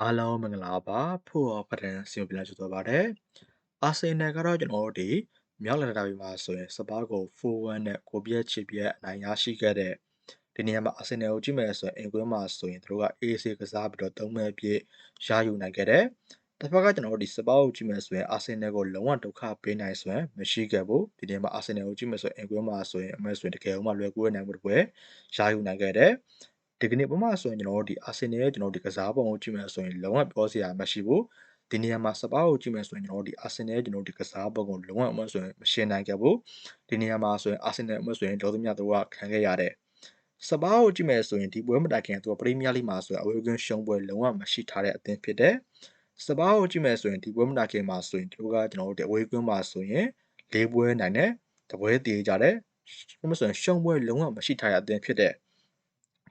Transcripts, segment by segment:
အားလုံးမင်္ဂလာပါဖို့ရောပဒံစီယိုပြန်လာကြတော့ပါတယ်အာဆင်နယ်ကတော့ကျွန်တော်တို့ဒီမြောက်လန်ဒါဘီမှာဆိုရင်စပါးကို4-1နဲ့ကိုပြည့်ချစ်ပြည့်အနိုင်ရရှိခဲ့တဲ့ဒီနေရာမှာအာဆင်နယ်ကိုကြည့်မယ်ဆိုရင်အင်ကွင်းမှာဆိုရင်တို့က AC ကစားပြီးတော့သုံးမဲ့ပြည့်ရယူနိုင်ခဲ့တယ်တစ်ဖက်ကကျွန်တော်တို့ဒီစပါးကိုကြည့်မယ်ဆိုရင်အာဆင်နယ်ကိုလုံးဝဒုက္ခပေးနိုင်ဆိုရင်မရှိခဲ့ဘူးဒီနေရာမှာအာဆင်နယ်ကိုကြည့်မယ်ဆိုရင်အင်ကွင်းမှာဆိုရင်အမဲဆိုရင်တကယ်လို့မှလွယ်ကူတဲ့နိုင်မှုတွေပဲရယူနိုင်ခဲ့တယ် ဒီကနေ့ပမာဆိုရင်ကျွန်တော်တို့ဒီအာဆင်နယ်ရဲ့ကျွန်တော်တို့ဒီကစားပုံကိုကြည့်မယ်ဆိုရင်လုံးဝပြောစရာမရှိဘူးဒီနေရာမှာစပါးကိုကြည့်မယ်ဆိုရင်ကျွန်တော်တို့ဒီအာဆင်နယ်ရဲ့ကျွန်တော်တို့ဒီကစားပုံကိုလုံးဝအမှဆိုရင်မရှင်းနိုင်ခဲ့ဘူးဒီနေရာမှာဆိုရင်အာဆင်နယ်အမှဆိုရင်ဒေါသမြတို့ကခံခဲ့ရတဲ့စပါးကိုကြည့်မယ်ဆိုရင်ဒီပွဲမတိုင်ခင်သူကပရီးမီးယားလိမှာဆိုရင်အဝေးကွင်းရှုံးပွဲလုံးဝမရှိထားတဲ့အသင်းဖြစ်တယ်စပါးကိုကြည့်မယ်ဆိုရင်ဒီပွဲမတိုင်ခင်မှာဆိုရင်သူကကျွန်တော်တို့ဒီအဝေးကွင်းမှာဆိုရင်၄ပွဲနိုင်တယ်တပွဲတည်ကြတယ်ဘယ်မှာဆိုရင်ရှုံးပွဲလုံးဝမရှိထားတဲ့အသင်းဖြစ်တဲ့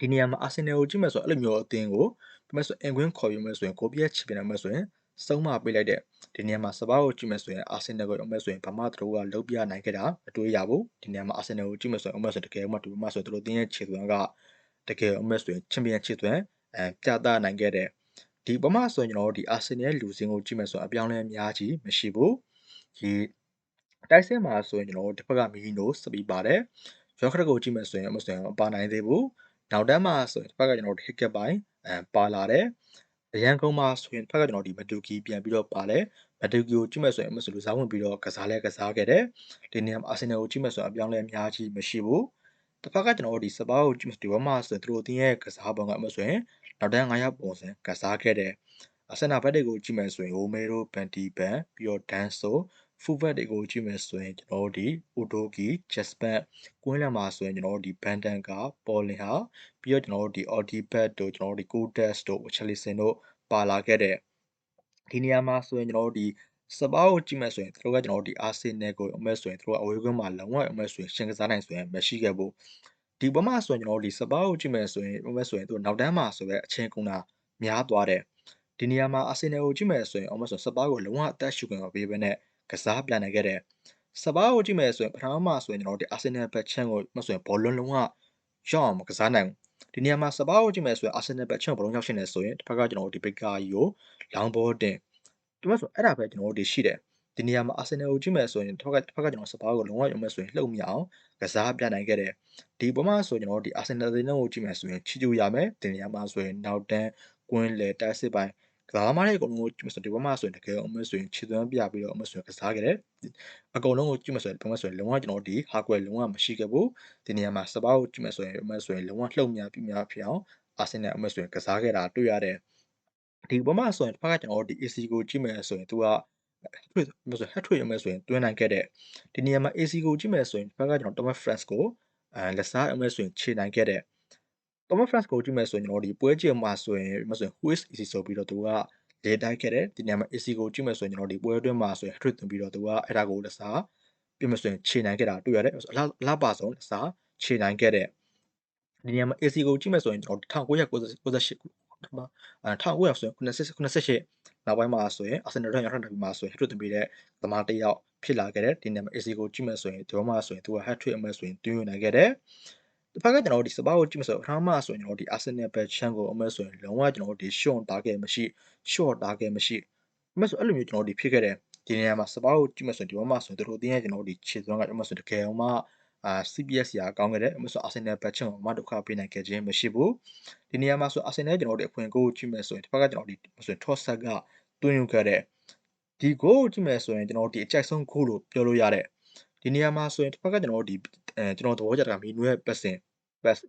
ဒီနေရာမှာအာဆင်နယ်ကိုကြည့်မယ်ဆိုအဲ့လိုမျိုးအသင်းကိုဒီမဲ့ဆိုအင်ကွင်းခေါ်ပြီးမဲ့ဆိုရင်ကိုပြည့်ချပြနေမဲ့ဆိုရင်စုံမပေးလိုက်တဲ့ဒီနေရာမှာစပါးကိုကြည့်မယ်ဆိုရင်အာဆင်နယ်ကိုအမဲ့ဆိုရင်ဘာမှသူတို့ကလုံးပြနိုင်ခဲ့တာမတွေးရဘူးဒီနေရာမှာအာဆင်နယ်ကိုကြည့်မယ်ဆိုရင်အမဲ့ဆိုတကယ်မှဒီမှာဆိုသူတို့တင်းရဲ့ခြေသွမ်းကတကယ်အမဲ့ဆိုရင်ချန်ပီယံခြေသွမ်းအဲပြသနိုင်ခဲ့တဲ့ဒီပမာဆိုရင်ကျွန်တော်တို့ဒီအာဆင်နယ်လူစင်းကိုကြည့်မယ်ဆိုရင်အပြောင်းလဲအများကြီးမရှိဘူးဒီတိုက်စစ်မှာဆိုရင်ကျွန်တော်တို့တစ်ဖက်ကမီနိုစပီပါတယ်ရောခရက်ကိုကြည့်မယ်ဆိုရင်အမဆိုရင်မပါနိုင်သေးဘူး နောက်တန်းမှာဆိုရင်တစ်ဖက်ကကျွန်တော်တို့ hit ပိုင်းအဲပါလာတယ်အရန်ကုန်းမှာဆိုရင်တစ်ဖက်ကကျွန်တော်ဒီမတူကီပြန်ပြီးတော့ပါတယ်မတူကီကိုကြည့်မယ်ဆိုရင်အမဆိုလူစားဝင်ပြီးတော့ကစားလဲကစားခဲ့တယ်ဒီနေရာမှာအာဆင်နယ်ကိုကြည့်မယ်ဆိုရင်အပြောင်းလဲအများကြီးမရှိဘူးတစ်ဖက်ကကျွန်တော်တို့ဒီစပါးကိုကြည့်မယ်ဒီဘက်မှာဆိုရင်သူတို့အတင်းရဲ့ကစားပုံကအမဆိုရင်နောက်တန်း900ပုံစံကစားခဲ့တယ်အစနာဘက်တွေကိုကြည့်မယ်ဆိုရင်ဟိုမဲရိုဘန်တီဘန်ပြီးတော့ဒန်ဆို ဖူဘက်တွေကိုကြည့်မယ်ဆိုရင်ကျွန်တော်တို့ဒီအိုတိုကီဂျက်စပတ်ကွင်းလန်မှာဆိုရင်ကျွန်တော်တို့ဒီဘန်တန်ကပေါ်လင်ဟာပြီးတော့ကျွန်တော်တို့ဒီအော်ဒီဘတ်တို့ကျွန်တော်တို့ဒီကိုတက်စ်တို့ချယ်လီဆန်တို့ပါလာခဲ့တဲ့ဒီနေရာမှာဆိုရင်ကျွန်တော်တို့ဒီစပါးကိုကြည့်မယ်ဆိုရင်သူတို့ကကျွန်တော်တို့ဒီအာဆင်နယ်ကိုအမဲဆိုရင်သူတို့ကအဝေးကွင်းမှာလုံးဝအမဲဆိုရင်ရှင်ကစားနိုင်ဆိုရင်မရှိခဲ့ဘူးဒီဘက်မှာဆိုရင်ကျွန်တော်တို့ဒီစပါးကိုကြည့်မယ်ဆိုရင်အမဲဆိုရင်သူနောက်တန်းမှာဆိုပဲအချင်းကုန်းတာများသွားတယ်ဒီနေရာမှာအာဆင်နယ်ကိုကြည့်မယ်ဆိုရင်အမဲဆိုစပါးကိုလုံးဝအသက်ရှူခွင့်မပေးဘဲနဲ့ ကစားပြန်နိုင်ခဲ့တဲ့စပါးကိုကြည့်မယ်ဆိုရင်ပထမမှာဆိုရင်ကျွန်တော်တို့ဒီအာဆင်နယ်ဘက်ချန်ကိုမဆိုရင်ဘောလုံးလုံးဝရောက်အောင်မကစားနိုင်ဘူးဒီနေရာမှာစပါးကိုကြည့်မယ်ဆိုရင်အာဆင်နယ်ဘက်ချန်ဘောလုံးရောက်ရှင်နေဆိုရင်တစ်ဖက်ကကျွန်တော်တို့ဒီဘက်ကကြီးကိုလောင်းဘောတင်ဒီမှာဆိုအဲ့ဒါပဲကျွန်တော်တို့ဒီရှိတယ်ဒီနေရာမှာအာဆင်နယ်ကိုကြည့်မယ်ဆိုရင်တစ်ဖက်ကတစ်ဖက်ကကျွန်တော်စပါးကိုလုံးဝရုံမဲ့ဆိုရင်လှုပ်မြအောင်ကစားပြနိုင်ခဲ့တယ်ဒီပုံမှာဆိုကျွန်တော်တို့ဒီအာဆင်နယ်အသင်းကိုကြည့်မယ်ဆိုရင်ချီကျူရမယ်ဒီနေရာမှာဆိုရင်နောက်တန်းကွင်းလေတိုက်စစ်ပိုင်း ကစားသမားတွေအကုန်လုံးကိုကြည့်မယ်ဆိုဒီဘက်မှာဆိုရင်တကယ်အမဆိုရင်ခြေသွမ်းပြပြီးတော့အမဆိုရင်ကစားခဲ့တယ်အကုန်လုံးကိုကြည့်မယ်ဆိုရင်ဘက်မှာဆိုရင်လုံးဝကျွန်တော်ဒီဟာကွယ်လုံးဝမရှိခဲ့ဘူးဒီနေရာမှာစပါးကိုကြည့်မယ်ဆိုရင်အမဆိုရင်လုံးဝလှုပ်မြပြမြဖြစ်အောင်အာဆင်နယ်အမဆိုရင်ကစားခဲ့တာတွေ့ရတယ်ဒီဘက်မှာဆိုရင်တစ်ဖက်ကကျွန်တော်တို့ဒီ AC ကိုကြည့်မယ်ဆိုရင်သူကထွေမဆိုဟက်ထွေရမယ်ဆိုရင်တွင်းနိုင်ခဲ့တဲ့ဒီနေရာမှာ AC ကိုကြည့်မယ်ဆိုရင်တစ်ဖက်ကကျွန်တော် Thomas France ကိုအဲလက်စားအမယ်ဆိုရင်ခြေနိုင်ခဲ့တဲ့ Thomas France ကိုကြည့်မယ်ဆိုရင်ကျွန်တော်ဒီပွဲချိန်မှာဆိုရင်မဆိုရင် Who is AC ဆိုပြီးတော့သူကလေတိုက်ခဲ့တယ်ဒီနေရာမှာ AC ကိုကြည့်မယ်ဆိုရင်ကျွန်တော်ဒီပွဲအတွင်းမှာဆိုရင် hat-trick သွင်းပြီးတော့သူကအဲ့ဒါကိုလက်စားပြမယ်ဆိုရင်ခြေနိုင်ခဲ့တာတွေ့ရတယ်အလားအလားပါဆုံးလက်စားခြေနိုင်ခဲ့တဲ့ဒီနေရာမှာ AC ကိုကြည့်မယ်ဆိုရင်ကျွန်တော်1998ခုမှာအဲ1998နောက်ပိုင်းမှာဆိုရင် Arsenal ရဲ့ရောက်ထပ်ပြီးမှာဆိုရင် hat-trick သွင်းပြီးတဲ့သမားတစ်ယောက်ဖြစ်လာခဲ့တယ်ဒီနေရာမှာ AC ကိုကြည့်မယ်ဆိုရင်ဒီဘက်မှာဆိုရင်သူက hat-trick အမဲ့ဆိုရင်တွင်းယူနိုင်ခဲ့တယ် တစ်ဖက်ကကျွန်တော်တို့ဒီစပါးကိုကြည့်မဆိုပထမဆိုရင်ကျွန်တော်ဒီ Arsenal ဘက်ချန်ကိုအမဲဆိုရင်လုံးဝကျွန်တော်တို့ဒီ short target မရှိ short target မရှိအမဲဆိုအဲ့လိုမျိုးကျွန်တော်တို့ဒီဖြစ်ခဲ့တယ်ဒီနေရာမှာစပါးကိုကြည့်မဆိုဒီဘက်မှာဆိုတို့အတင်းရဲ့ကျွန်တော်တို့ဒီခြေစွမ်းကအမဲဆိုတကယ်အောင်မှအာ CPS ရာကောင်းခဲ့တယ်အမဲဆို Arsenal ဘက်ချန်ကိုမှဒုက္ခပေးနိုင်ခဲ့ခြင်းမရှိဘူးဒီနေရာမှာဆို Arsenal ကျွန်တော်တို့အခွင့်ကိုကြည့်မယ်ဆိုရင်တစ်ဖက်ကကျွန်တော်ဒီဆိုရင် Trossard ကတွင်းယူခဲ့တဲ့ဒီ goal ကိုကြည့်မယ်ဆိုရင်ကျွန်တော်တို့ဒီအကြိုက်ဆုံး goal လို့ပြောလို့ရတဲ့ဒီနေရာမှာဆိုရင်တစ်ဖက်ကကျွန်တော်တို့ဒီ အဲကျွန်တော်သဘောကျတာမီနူရဲ့ပတ်စင် best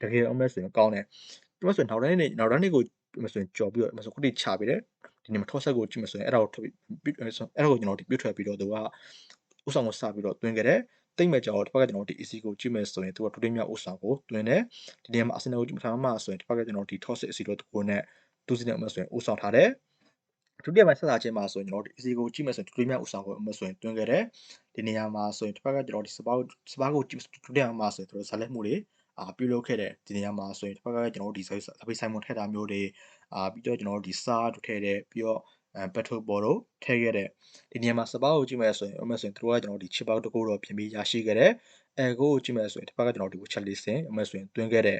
တကယ်အောင်မဲ့ဆိုရင်ကောင်းတယ်ဒီမှာဆိုရင်နောက်တိုင်းနေနောက်တိုင်းနေကိုဒီမှာဆိုရင်ကြော်ပြီးတော့ဒီမှာဆိုခုတိချပေးတယ်ဒီနေ့မှာထောဆက်ကိုကြည့်မယ်ဆိုရင်အဲ့ဒါကိုထွက်ပြီးအဲ့ဒါကိုကျွန်တော်ဒီပြွတ်ထွက်ပြီးတော့သူကဥဆောင်ကိုစပြီးတော့တွင်းခဲ့တယ်တိတ်မဲ့ကြော်တစ်ဖက်ကကျွန်တော်ဒီ AC ကိုကြည့်မယ်ဆိုရင်သူကဒုတိယမြောက်ဥဆောင်ကိုတွင်းတယ်ဒီနေ့မှာ Arsenal ကိုကြည့်မှာမှဆိုရင်တစ်ဖက်ကကျွန်တော်ဒီ toss AC တော့တကူနဲ့တူစီနဲ့အမှဆိုရင်ဥဆောင်ထားတယ် ဒုတိယပိုင်းဆက်လာခြင်းမှာဆိုရင်ကျွန်တော်တို့ AC ကိုကြည့်မယ်ဆိုရင်ဒုတိယမြောက်ဥဆောင်ကိုအမှဆိုရင်တွင်းခဲ့တယ်ဒီနေရာမှာဆိုရင်တစ်ဖက်ကကျွန်တော်ဒီစပါးစပါးကိုကြည့်ဒုတိယမှာဆိုရင်တို့ဇာလက်မှုတွေအာပြုလုပ်ခဲ့တဲ့ဒီနေရာမှာဆိုရင်တစ်ဖက်ကကျွန်တော်တို့ဒီဆိုစပိဆိုင်မွန်ထည့်တာမျိုးတွေအာပြီးတော့ကျွန်တော်တို့ဒီစာတို့ထည့်တယ်ပြီးတော့အဲ ပက်ထရိုဘော်တို့ထည့်ခဲ့တဲ့ဒီနေရာမှာစပါးကိုကြည့်မယ်ဆိုရင်ဥပမာဆိုရင်သူတို့ကကျွန်တော်ဒီချစ်ပေါက်တစ်ခုတော့ပြင်ပြီးရရှိခဲ့တဲ့အဲကိုကိုကြည့်မယ်ဆိုရင်တစ်ပတ်ကကျွန်တော်ဒီကိုချက်လေးစင်ဥပမာဆိုရင်တွင်းခဲ့တဲ့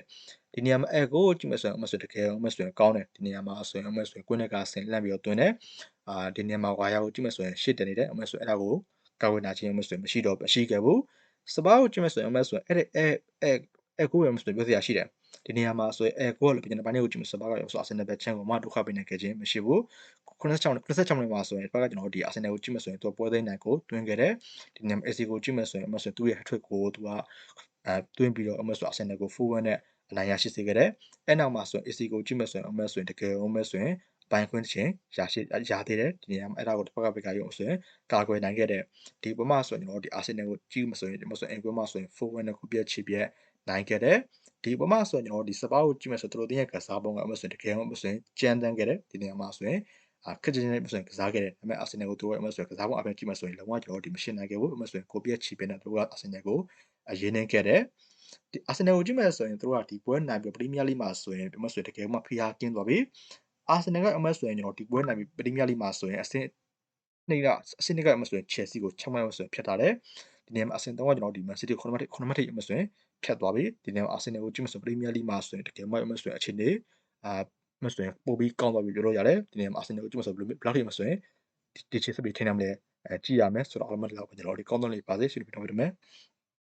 ဒီနေရာမှာအဲကိုကိုကြည့်မယ်ဆိုရင်ဥပမာဆိုတကယ်ဥပမာဆိုရင်ကောင်းတယ်ဒီနေရာမှာဆိုရင်ဥပမာဆိုရင်ကွင်းနဲ့ကဆင်လန့်ပြီးတော့တွင်းတယ်အာဒီနေရာမှာဝါယာကိုကြည့်မယ်ဆိုရင်ရှစ်တယ်နေတယ်ဥပမာဆိုရင်အဲ့ဒါကိုကာဝေနာချင်းဥပမာဆိုရင်မရှိတော့မရှိခဲ့ဘူးစပါးကိုကြည့်မယ်ဆိုရင်ဥပမာဆိုရင်အဲ့ဒီအဲအဲအဲကိုရမဆိုပြောစရာရှိတယ်ဒီနေရာမှာဆိုရင်အဲကိုကလည်းပြန်တဲ့ဘိုင်းလေးကိုကြည့်မယ်စပါးကရောဆိုအစင်နယ်ဘက်ချန်ကိုမှဒုက္ခပေးနေခဲ့ခြင်းမရှိဘူး 96 96မိနစ်မှာဆိုရင်ဘက်ကကျွန်တော်ဒီအာဆင်နယ်ကိုကြည့်မယ်ဆိုရင်သူပွဲသိမ်းနိုင်ကိုတွင်းခဲ့တယ်ဒီနေရာ AC ကိုကြည့်မယ်ဆိုရင်အမဆိုသူ့ရဲ့ hat-trick ကိုသူကအဲတွင်းပြီးတော့အမဆိုအာဆင်နယ်ကို full one နဲ့အနိုင်ရရှိစေခဲ့တယ်အဲ့နောက်မှာဆိုရင် AC ကိုကြည့်မယ်ဆိုရင်အမဆိုရင်တကယ်အမဆိုရင်ဘိုင်ခွင့်ချင်းရရှိရသေးတယ်ဒီနေရာမှာအဲ့ဒါကိုတစ်ဖက်ကဘက်ကရုံဆိုရင်ကာကွယ်နိုင်ခဲ့တဲ့ဒီပမာဆိုရင်ကျွန်တော်ဒီအာဆင်နယ်ကိုကြည့်မှဆိုရင်ဒီမှာဆိုရင်အင်ကွင်းမှာဆိုရင် full one နဲ့ခုပြက်ချီပြက်နိုင်ခဲ့တယ်ဒီပမာဆိုရင်ကျွန်တော်ဒီစပါးကိုကြည့်မယ်ဆိုတော့တို့တင်းရဲ့ကစားပုံကအမဆိုရင်တကယ်အမဆိုရင်ကြမ်းတမ်းခဲ့တယ်ဒီနေရာမှာဆိုရင်အာ ခက်ချင်းချင်းဆိုရင်ကစားခဲ့တယ်ဒါပေမဲ့အာဆင်နယ်ကိုတို့ရဲ့အမဆိုရင်ကစားပုံအပြင်ကြည့်မယ်ဆိုရင်လုံးဝကျွန်တော်ဒီမရှင်းနိုင်ခဲ့ဘူးအမဆိုရင်ကိုပြက်ချီပြက်နဲ့တို့ကအာဆင်နယ်ကိုအရေးနေခဲ့တယ်ဒီအာဆင်နယ်ကိုကြည့်မယ်ဆိုရင်တို့ကဒီပွဲနိုင်ပြီးပရီးမီးယားလိမှာဆိုရင်ဒီမှာဆိုရင်တကယ်မှဖိအားကင်းသွားပြီအာဆင်နယ်ကအမဆိုရင်ကျွန်တော်ဒီပွဲနိုင်ပြီးပရီးမီးယားလိမှာဆိုရင်အဆင့်နှစ်ကအဆင့်နှစ်ကအမဆိုရင် Chelsea ကို6မှတ်ဆိုရင်ဖြတ်ထားတယ်ဒီနေရာမှာအဆင့်3ကကျွန်တော်ဒီ Man City 9မှတ်9မှတ်ထိအမဆိုရင်ဖြတ်သွားပြီဒီနေရာမှာအာဆင်နယ်ကိုကြည့်မယ်ဆိုပရီးမီးယားလိမှာဆိုရင်တကယ်မှအမဆိုရင်အခြေအနေအာ မဆိုရင်ပို့ပြီးကောင်းသွားပြီပြောလို့ရတယ်ဒီနေရာမှာအာဆင်နယ်ကိုကြည့်မယ်ဆိုဘယ်လောက်ထိမဆိုရင်ဒီချစ်စပီထင်းနေမလဲအဲကြည့်ရမယ်ဆိုတော့အမှတ်လောက်ကျွန်တော်ဒီကောင်းတဲ့လေးပါစေဆွေးနွေးပြတော့မယ်